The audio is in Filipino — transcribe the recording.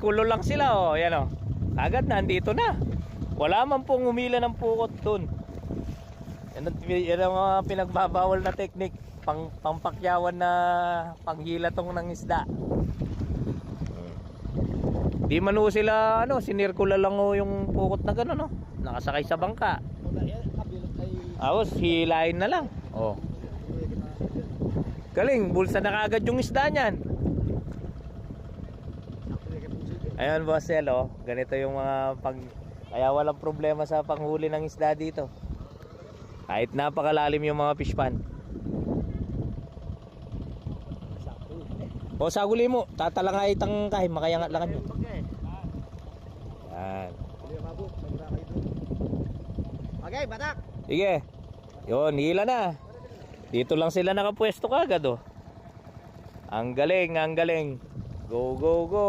kulo lang sila oh. Yan oh. Agad nandito na. Wala man pong umila ng pukot dun. Yan yan ang mga pinagbabawal na technique. Pang, pampakyawan na panghilatong ng isda. Di man ho sila ano, sinirkula lang ho yung pukot na gano'n no. Nakasakay sa bangka. Tapos hilahin na lang. Oh. Galing, bulsa na kagad yung isda niyan. Ayun boss Sel, oh. ganito yung mga pag kaya walang problema sa panghuli ng isda dito. Kahit napakalalim yung mga fish pan. O saguli mo, tatalangay itang kahit makayangat lang yun. Yan. Okay, batak! Sige. Yun, hila na. Dito lang sila nakapwesto kagad oh. Ang galing, ang galing. Go, go, go.